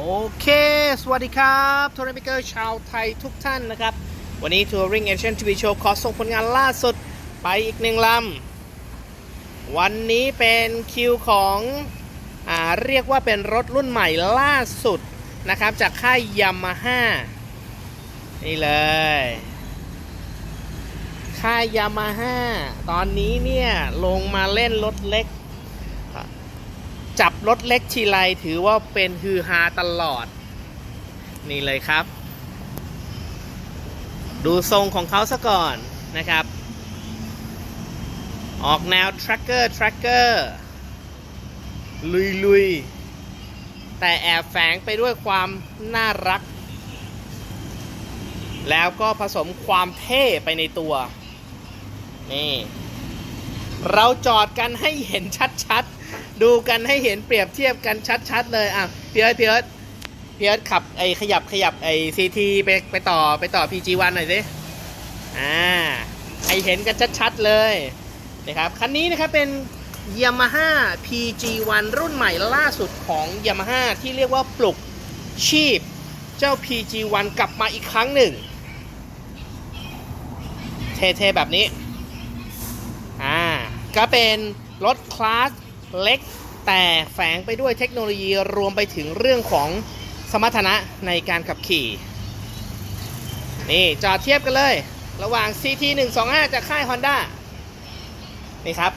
โอเค สวัสดีครับทัวริงเกอร์ชาวไทยทุกท่านนะครับ วันนี้ Touring Asian TV Show ขอส่งผลงานล่าสุดไปอีกหนึ่งลำ วันนี้เป็นคิวของอ่าเรียกว่าเป็นรถรุ่นใหม่ล่าสุดนะครับ จากค่ายยามาฮ่านี่เลย ค่ายยามาฮ่าตอนนี้เนี่ย ลงมาเล่นรถเล็ก จับรถเล็กทีไรถือว่าเป็นฮือฮาตลอด นี่เลยครับ ดูทรงของเขาซะก่อนนะครับ ออกแนว tracker tracker ลุยลุยๆแต่แอบแฝงไปด้วยความน่ารัก แล้วก็ผสมความเท่ไปในตัว นี่ เราจอดกันให้เห็นชัดๆ ดูกันให้เห็นเปรียบเทียบกันชัด ๆ เลยอะเพี่เอิร์ธพี่เอิร์ธพี่เอิร์ขับไอ้ขยับขยับไอ้ซีทีไปไปต่อไปต่อ PG1 หน่อยสิอ่าให้เห็นกันชัด ๆ เลยนะครับคันนี้นะครับเป็น Yamaha PG1 รุ่นใหม่ล่าสุดของ Yamaha ที่เรียกว่าปลุกชีพ เจ้า PG1 กลับมาอีกครั้งหนึ่ง เท่ๆแบบนี้ อ่า ก็เป็นรถคลาส เล็กแต่แฝงไปด้วยเทคโนโลยีรวมไปถึงเรื่องของสมรรถนะในการขับขี่ นี่จอดเทียบกันเลย ระหว่าง CT 1 2 5จากค่าย Honda นี่ครับ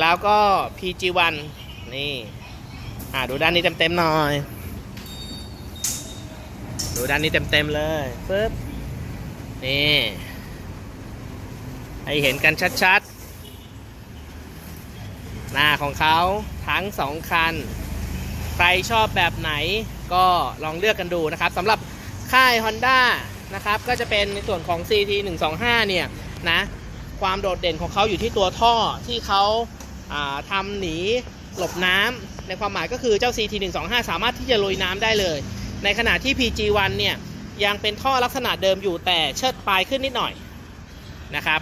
แล้วก็ PG1 นี่อ่าดูด้านนี้เต็มๆหน่อย ดูด้านนี้เต็มๆเลยปึ๊บนี่ ให้เห็นกันชัดๆ หน้าของเขาทั้งสองคัน ใครชอบแบบไหนก็ลองเลือกกันดูนะครับสำหรับค่าย Honda นะครับก็จะเป็นในส่วนของ CT 125เนี่ยนะความโดดเด่นของเขาอยู่ที่ตัวท่อที่เขาาทำหนีหลบน้ำในความหมายก็คือเจ้า CT 125สามารถที่จะลุยน้ำได้เลย ในขณะที่ PG1 เนี่ยยังเป็นท่อลักษณะเดิมอยู่แต่เชิดปลายขึ้นนิดหน่อยนะครับ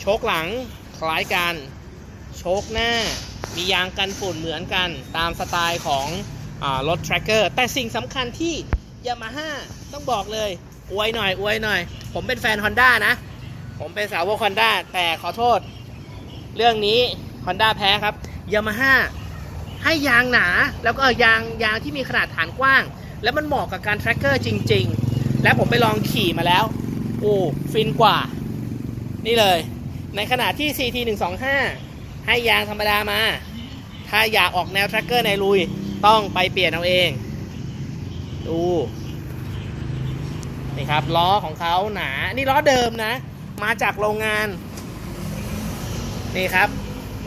โชคหลังคล้ายกัน โชคหน้า มียางกันฝุ่นเหมือนกันตามสไตล์ของอรถ tracker แต่สิ่งสำคัญที่ยามาฮ่าต้องบอกเลย อวยหน่อย อวยหน่อย ผมเป็นแฟน Honda นะ ผมเป็นสาวก Honda แต่ขอโทษ เรื่องนี้ Honda แพ้ครับยามาฮ่าให้ยางหนาแล้วก็ยางยางที่มีขนาดฐานกว้าง แล้วมันเหมาะกับการ tracker จริง ๆ และผมไปลองขี่มาแล้ว โอ้ ฟินกว่า นี่เลย ในขณะที่ CT 125 ให้ยางธรรมดามา ถ้าอยากออกแนว tracker ในลุย ต้องไปเปลี่ยนเอาเอง ดู นี่ครับ ล้อของเขาหนา นี่ล้อเดิมนะ มาจากโรงงาน นี่ครับ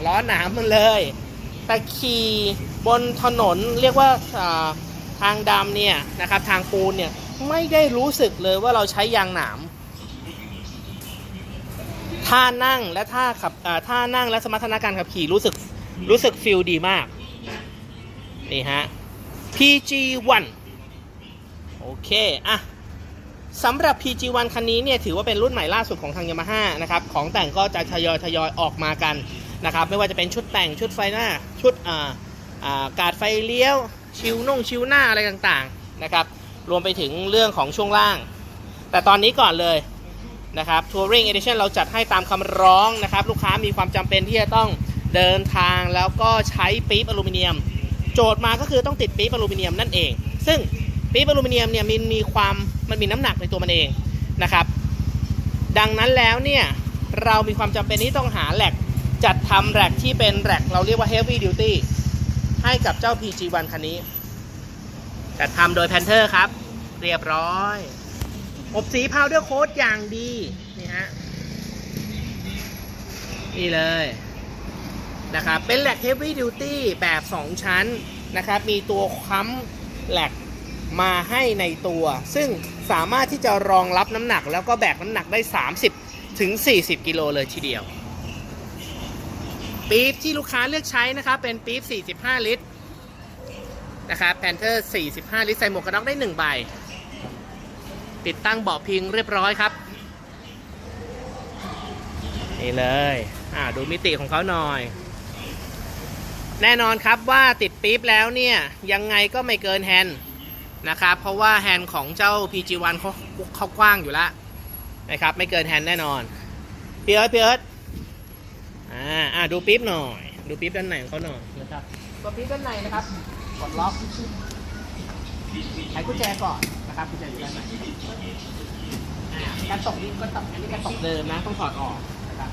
ล้อหนามันเลย แต่ขี่บนถนนเรียกว่าอ่าทางดำเนี่ยนะครับ ทางปูนเนี่ย ไม่ได้รู้สึกเลยว่าเราใช้ยางหนาม ท่านั่งและท่าขับท่านั่งและสมรรถนะการขับขี่รู้สึกรู้สึกฟิลดีมาก นี่ฮะ PG1 โอเคอะสำหรับ PG1 คันนี้เนี่ยถือว่าเป็นรุ่นใหม่ล่าสุดของทาง Yamaha นะครับ ของแต่งก็จะทยอยทยอยออกมากันนะครับ ไม่ว่าจะเป็นชุดแต่งชุดไฟหน้า ชุดอ่าอ่ากาดไฟเลี้ยว ชิวน่งชิวหน้าอะไรต่างๆนะครับ รวมไปถึงเรื่องของช่วงล่าง แต่ตอนนี้ก่อนเลย นะครับ Touring Edition เราจัดให้ตามคำร้องนะครับ ลูกค้ามีความจำเป็นที่จะต้องเดินทางแล้วก็ใช้ปี๊บอลูมิเนียม โจทย์มาก็คือต้องติดปี๊บอลูมิเนียมนั่นเอง ซึ่งปี๊บอลูมิเนียมเนี่ยมันมีความมันมีน้ำหนักในตัวมันเองนะครับดังนั้นแล้วเนี่ยเรามีความจำเป็นที่ต้องหาแหลกจัดทำแหลกที่เป็นแหลกเราเรียกว่า heavy duty ให้กับเจ้า PG1 คันนี้ จัดทำโดย Panther ครับ เรียบร้อย อบสีพาวเดอร์โค้ดอย่างดี นี่ฮะ นี่เลยนะครับ เป็นแหลก Heavy Duty แบบ 2 ชั้นนะครับ มีตัวค้ำแหลกมาให้ในตัว ซึ่งสามารถที่จะรองรับน้ำหนักแล้วก็แบกน้ำหนักได้ 30 ถึง 40 กิโลเลยทีเดียว ปี๊บที่ลูกค้าเลือกใช้นะครับ เป็นปี๊บ45 ลิตรนะครับ Panther 45 ลิตรใส่หมวกกันน็อกได้ 1 ใบ ติดตั้งเบาะพิงเรียบร้อยครับ นี่เลยอ่าดูมิติของเขาหน่อย แน่นอนครับว่าติดปี๊บแล้วเนี่ยยังไงก็ไม่เกินแฮนด์นะครับ เพราะว่าแฮนด์ของเจ้า PG1 เขาเขากว้างอยู่แล้วนะครับ ไม่เกินแฮนด์แน่นอนเพี่อิร์ธพี่อิร์อ่าอ่าดูปี๊บหน่อย ดูปี๊บด้านในของเขาหน่อยนะครับตัวปี๊บด้านในนะครับกดล็อกไขกุญแจก่อน นะครับกุญแจอยู่ด้านในการตกนี่ก็ตกอันนี้การตกเดิมนะต้องถอดออกนะครับ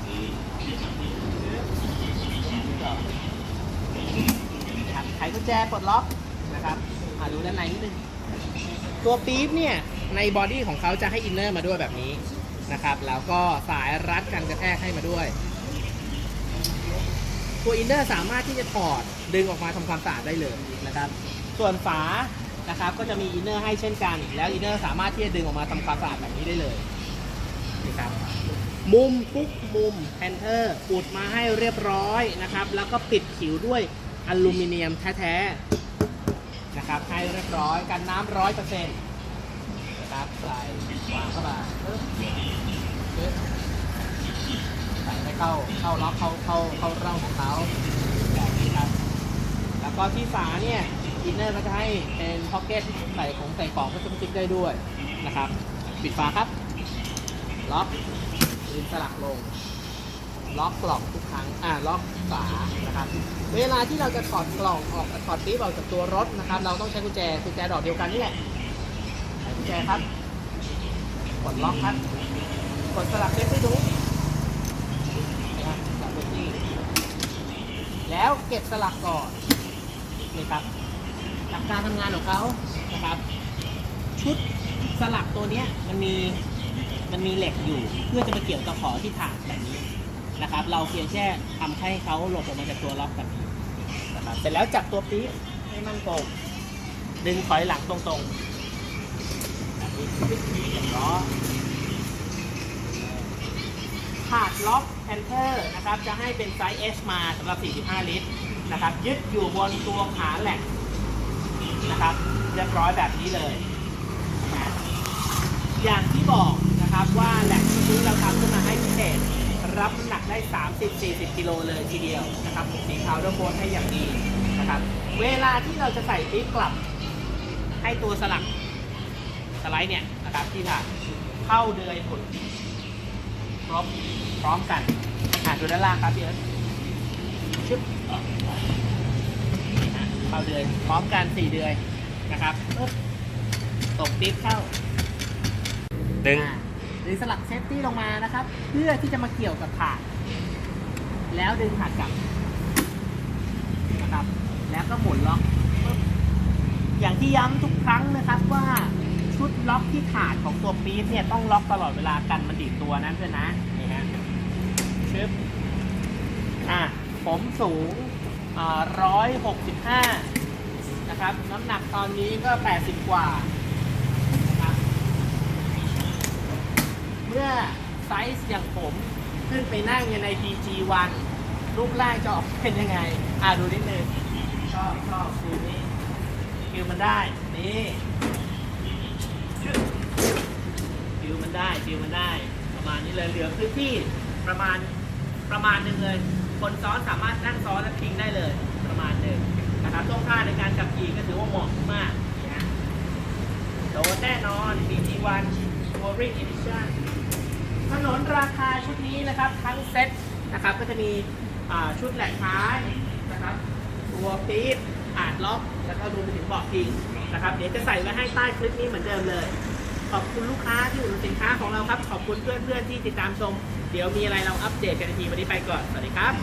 ไขกุญแจปลดล็อกนะครับอ่าดูด้านในนิดนึงตัวปี๊บเนี่ยในบอดี้ของเขาจะให้อินเนอร์มาด้วยแบบนี้นะครับ แล้วก็สายรัดกันกระแทกให้มาด้วย ตัวอินเนอร์สามารถที่จะถอดดึงออกมาทำความสะอาดได้เลยนะครับ ส่วนฝา นะครับ ก็จะมีอินเนอร์ให้เช่นกันแล้วอินเนอร์สามารถที่จะดึงออกมาทำความสะอาดแบบนี้ได้เลยนะครับมุมทุกมุมแพนเทอร์อุดมาให้เรียบร้อยนะครับ แล้วก็ปิดผิวด้วยอลูมิเนียมแท้ๆนะครับให้เรียบร้อยกันน้ำร้อยเปอร์เซ็นต์นะครับใส่วางเข้ามาปึ๊บปึ๊บใส่ให้เข้าเข้าล็อกเข้าเข้าเข้าร่องของเขาแบบนี้ครับแล้วก็ที่ฝาเนี่ย อินเนอร์ก็จะให้เป็นพ็อกเก็ตใส่ของใส่ของพลาสติกได้ด้วยนะครับ ปิดฝาครับ ล็อกลืมสลักลง ล็อกกล่องทุกครั้ง อ่า ล็อกฝา นะครับ เวลาที่เราจะถอดกล่องออกถอดปี๊บออกจากตัวรถนะครับ เราต้องใช้กุญแจ กุญแจดอกเดียวกันนี่แหละใส่กุญแจครับ กดล็อกครับ กดสลักเซฟตี้ตรงนี้นะครับสลักเซฟตี้แล้วเก็บสลักก่อนนี่ครับ หลักการทำงานของเขานะครับ ชุดสลักตัวเนี้ยมันมีมันมีเหล็กอยู่ เพื่อจะมาเกี่ยวกับขอที่ถากแบบนี้นะครับ เราเพียงแค่ทำให้เขาหลบออกมาจากตัวล็อกแบบนี้นะครับเสร็จแล้วจับตัวปี๊บให้มั่นคงดึงถอยหลังตรงๆแบบนี้เรียบร้อยถาดล็อกแพนเทอร์นะครับ จะให้เป็นไซส์ S มาสำหรับ 45 ลิตรนะครับ ยึดอยู่บนตัวขาแหลก นะครับ เรียบร้อยแบบนี้เลยนะอย่างที่บอกนะครับว่าแหลกที่นี้เราทำขึ้นมาให้พิเศษรับน้ำหนักได้ 30-40 กิโลเลยทีเดียวนะครับสีขาวด้วยโคนให้อย่างดีนะครับ เวลาที่เราจะใส่ปี๊บกลับ ให้ตัวสลักสไลด์เนี่ยนะครับที่ผ่านเข้าเดือยผลครบพร้อมกันอ่าดูด้านล่างครับพี่เอิร์ธชึบ เข้าเดือยพร้อมกันสี่เดือยนะครับปึ๊บตกปี๊บเข้าดึงอ่าหรือสลักเซฟตี้ลงมานะครับ เพื่อที่จะมาเกี่ยวกับถาดแล้วดึงถาดกลับนะครับ แล้วก็หมุนล็อกปึ๊บอย่างที่ย้ำทุกครั้งนะครับว่าชุดล็อกที่ถาดของตัวปี๊บเนี่ยต้องล็อกตลอดเวลากันมันดีดตัวนะเพื่อนนะนี่ฮะชึบอะผมสูง ร้อยหกสิบห้านะครับ น้ำหนักตอนนี้ก็แปดสิบกว่านะครับเมื่อไซส์อย่างผมขึ้นไปนั่งอยู่ใน PG1 รูปร่างจะออกเป็นยังไง อ่าดูนิดนึงชอบชอบฟิลนี้ฟิลมันได้ นี่ฟิลมันได้ฟิลมันได้ ประมาณนี้เลย เหลือพื้นที่ประมาณประมาณหนึ่งเลย คนซ้อนสามารถนั่งซ้อนและพิงได้เลยประมาณหนึ่งนะครับช่วงท่าในการขับขี่ก็ถือว่าเหมาะมากนะฮะโดนแน่นอน PG1 Touring Edition ถนนราคาชุดนี้นะครับ ทั้งเซ็ตนะครับก็จะมีชุดแหลกท้ายนะครับตัวปี๊บอาดล็อก แล้วก็รวมไปถึงเบาะพิงนะครับ เดี๋ยวจะใส่ไว้ให้ใต้คลิปนี้เหมือนเดิมเลย ขอบคุณลูกค้าที่อุดหนุนสินค้าของเราครับ ขอบคุณเพื่อนๆที่ติดตามชม เดี๋ยวมีอะไรเราอัปเดตกันทีวันนี้ไปก่อน สวัสดีครับ